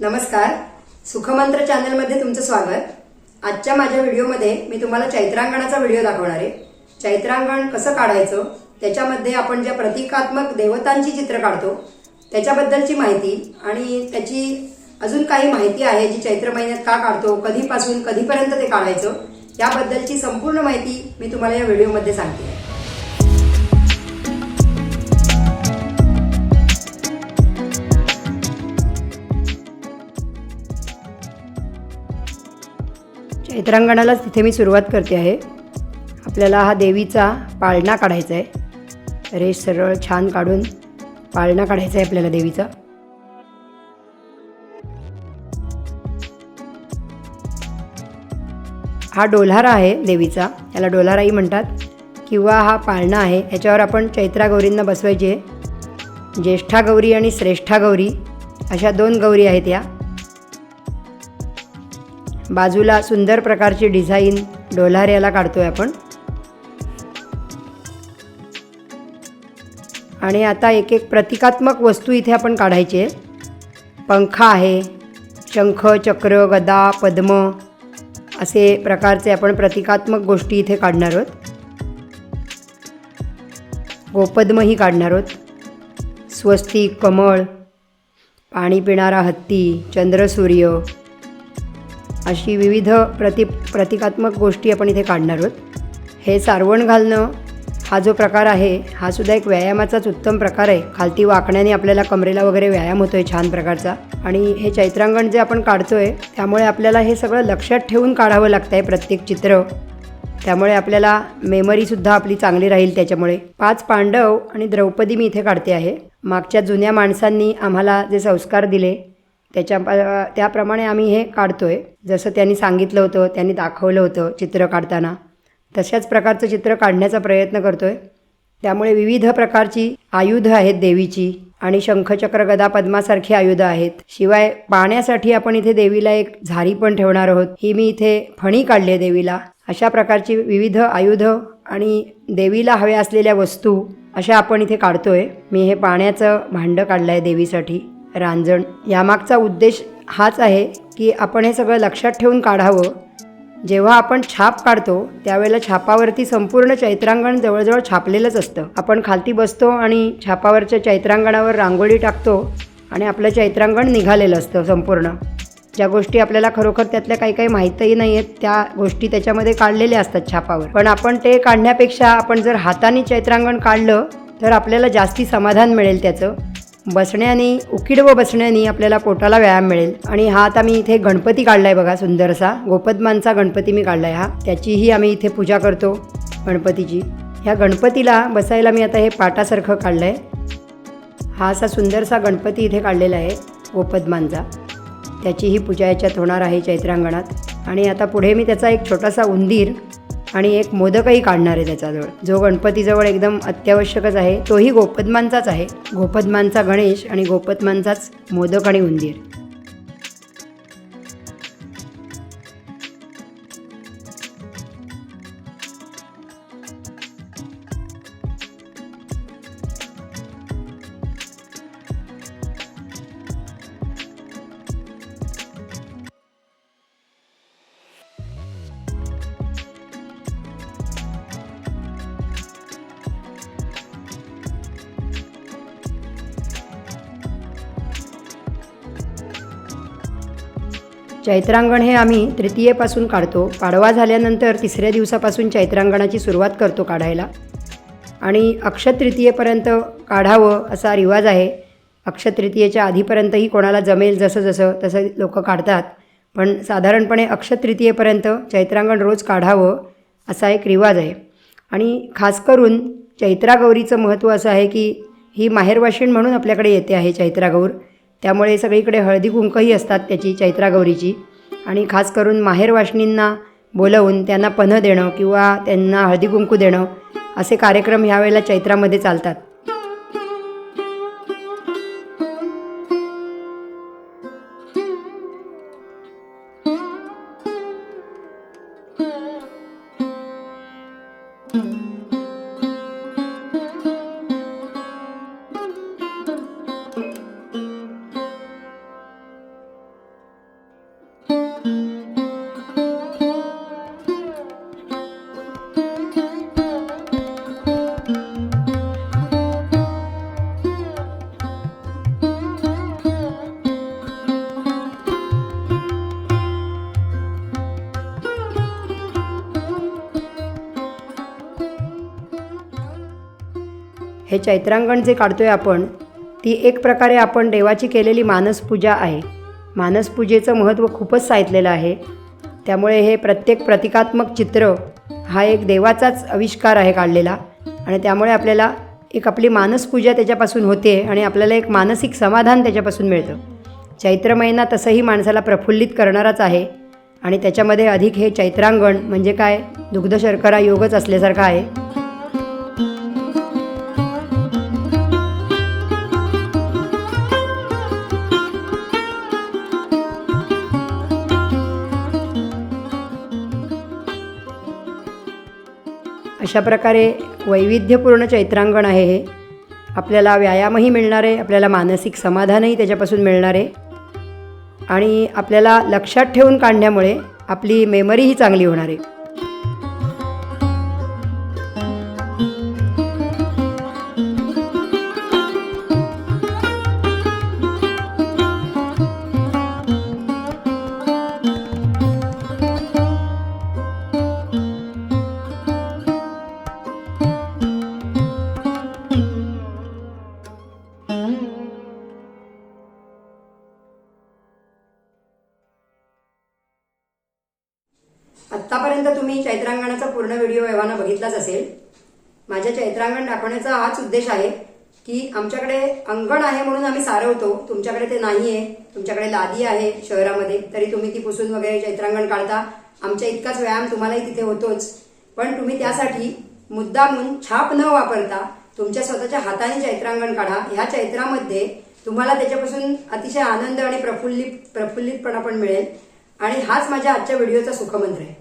नमस्कार. सुखमंत्र चॅनलमध्ये तुमचं स्वागत. आजच्या माझ्या व्हिडिओमध्ये मी तुम्हाला चैत्रांगणाचा व्हिडिओ दाखवणार आहे. चैत्रांगण कसं काढायचं त्याच्यामध्ये आपण ज्या प्रतिकात्मक देवतांची चित्र काढतो त्याच्याबद्दलची माहिती आणि त्याची अजून काही माहिती आहे जी चैत्र महिन्यात का काढतो कधीपासून कधीपर्यंत ते काढायचं याबद्दलची संपूर्ण माहिती मी तुम्हाला या व्हिडिओमध्ये सांगते. चित्रांगणालाच तिथे मी सुरुवात करते आहे. आपल्याला हा देवीचा पाळणा काढायचा आहे. रेष सरळ छान काढून पाळणा काढायचा आहे आपल्याला देवीचा. हा डोल्हारा आहे देवीचा. याला डोलाराही म्हणतात. किंवा हा पाळणा आहे. याच्यावर आपण चैत्रा गौरींना बसवायची आहे. ज्येष्ठा गौरी आणि श्रेष्ठा गौरी अशा दोन गौरी आहेत या. बाजूला सुंदर प्रकारची डिझाईन डोलाऱ्याला काढतोय आपण. आणि आता एक एक प्रतिकात्मक वस्तू इथे आपण काढायची आहे. पंखा आहे शंख चक्र गदा पद्म असे प्रकारचे आपण प्रतिकात्मक गोष्टी इथे काढणार आहोत. गोपद्मही काढणार आहोत. स्वस्तिक कमळ पाणी पिणारा हत्ती चंद्रसूर्य अशी विविध प्रति प्रतिकात्मक गोष्टी आपण इथे काढणार आहोत. हे सारवण घालणं हा जो प्रकार आहे हा सुद्धा एक व्यायामाचाच उत्तम प्रकार आहे. खालती वाकण्याने आपल्याला कमरेला वगैरे व्यायाम होतो आहे छान प्रकारचा. आणि हे चैत्रांगण जे आपण काढतो आहे त्यामुळे आपल्याला हे सगळं लक्षात ठेवून काढावं लागतं आहे प्रत्येक चित्र. त्यामुळे आपल्याला मेमरीसुद्धा आपली चांगली राहील त्याच्यामुळे. पाच पांडव आणि द्रौपदी मी इथे काढते आहे. मागच्या जुन्या माणसांनी आम्हाला जे संस्कार दिले त्याच्या त्याप्रमाणे आम्ही हे काढतो आहे जसं त्यांनी सांगितलं होतं त्यांनी दाखवलं होतं चित्र काढताना. तशाच प्रकारचं चित्र काढण्याचा प्रयत्न करतो आहे त्यामुळे विविध प्रकारची आयुधं आहेत देवीची आणि शंखचक्र गदा पद्मासारखी आयुधं आहेत. शिवाय पाण्यासाठी आपण इथे देवीला एक झारी पण ठेवणार आहोत. ही मी इथे फणी काढली आहे देवीला. अशा प्रकारची विविध आयुधं आणि देवीला हव्या असलेल्या वस्तू अशा आपण इथे काढतोय. मी हे पाण्याचं भांडं काढलं आहे देवीसाठी. रांजण यामागचा उद्देश हाच आहे की आपण हे सगळं लक्षात ठेवून काढावं. जेव्हा आपण छाप काढतो त्यावेळेला छापावरती संपूर्ण चैत्रांगण जवळजवळ छापलेलंच असतं. आपण खालती बसतो आणि छापावरच्या चैत्रांगणावर रांगोळी टाकतो आणि आपलं चैत्रांगण निघालेलं असतं संपूर्ण. ज्या गोष्टी आपल्याला खरोखर त्यातल्या काही काही माहीतही नाही आहेत त्या गोष्टी त्याच्यामध्ये काढलेल्या असतात छापावर. पण आपण ते काढण्यापेक्षा आपण जर हाताने चैत्रांगण काढलं तर आपल्याला जास्ती समाधान मिळेल त्याचं. बसण्याने उकीड व बसण्याने आपल्याला पोटाला व्यायाम मिळेल. आणि हा आता मी इथे गणपती काढला आहे बघा सुंदरसा. गोपदमानचा गणपती मी काढला आहे हा. त्याचीही आम्ही इथे पूजा करतो गणपतीची. ह्या गणपतीला बसायला मी आता हे पाटासारखं काढलं आहे हा असा सुंदरसा गणपती इथे काढलेला आहे गोपदमानचा त्याचीही पूजा याच्यात होणार आहे चैत्रांगणात. आणि आता पुढे मी त्याचा एक छोटासा उंदीर आणि एक मोदकही काढणार आहे त्याच्याजवळ. जो गणपतीजवळ एकदम अत्यावश्यकच आहे तोही गोपदमानचाच आहे. गोपदमानचा गणेश आणि गोपदमानचाच मोदक आणि उंदीर. चैत्रांगण हे आम्ही तृतीयेपासून काढतो. पाडवा झाल्यानंतर तिसऱ्या दिवसापासून चैत्रांगणाची सुरुवात करतो काढायला. आणि अक्षतृतीयेपर्यंत काढावं असा रिवाज आहे. अक्षतृतीयेच्या आधीपर्यंतही कोणाला जमेल जसं जसं तसं लोक काढतात. पण साधारणपणे अक्षतृतीयेपर्यंत चैत्रांगण रोज काढावं असा एक रिवाज आहे. आणि खास करून चैत्रागौरीचं महत्त्व असं आहे की ही माहेरवाशीण म्हणून आपल्याकडे येते आहे चैत्रागौर. त्यामुळे सगळीकडे हळदी कुंकही असतात त्याची चैत्रागौरीची आणि खास करून माहेरवाशिणींना बोलवून त्यांना पन्ह देणं किंवा त्यांना हळदी कुंकू देणं असे कार्यक्रम ह्यावेळेला चैत्रामध्ये चालतात. हे चैत्रांगण जे काढतो आहे आपण ती एक प्रकारे आपण देवाची केलेली मानसपूजा आहे. मानसपूजेचं महत्त्व खूपच साहितलेलं आहे. त्यामुळे हे प्रत्येक प्रतिकात्मक चित्र हा एक देवाचाच आविष्कार आहे काढलेला. आणि त्यामुळे आपल्याला एक आपली मानसपूजा त्याच्यापासून होते आणि आपल्याला एक मानसिक समाधान त्याच्यापासून मिळतं. चैत्र महिना तसंही माणसाला प्रफुल्लित करणाराच आहे. आणि त्याच्यामध्ये अधिक हे चैत्रांगण म्हणजे काय? दुग्ध शर्करा योगच असल्यासारखं आहे. अशा प्रकारे वैविध्यपूर्ण चैत्रांगण आहे हे. आपल्याला व्यायामही मिळणार आहे आपल्याला मानसिक समाधानही त्याच्यापासून मिळणार. आहे आणि आपल्याला लक्षात ठेवून काढण्यामुळे आपली मेमरीही चांगली होणार आहे. आत्तापर्यंत तुम्ही चैत्रांगणाचा पूर्ण व्हिडिओ एव्हाना बघितलाच असेल. माझ्या चैत्रांगण दाखवण्याचा हाच उद्देश आहे की आमच्याकडे अंगण आहे म्हणून आम्ही सारवतो. तुमच्याकडे ते नाही आहे तुमच्याकडे लादी आहे शहरामध्ये. तरी तुम्ही ती पुसून वगैरे चैत्रांगण काढता. आमच्या इतकाच व्यायाम तुम्हालाही तिथे होतोच. पण तुम्ही त्यासाठी मुद्दामून छाप न वापरता तुमच्या स्वतःच्या हाताने चैत्रांगण काढा. ह्या चैत्रामध्ये तुम्हाला त्याच्यापासून अतिशय आनंद आणि प्रफुल्लित प्रफुल्लितपणा पण मिळेल. आणि हाच माझ्या आजच्या व्हिडिओचा सुखमंत्र आहे.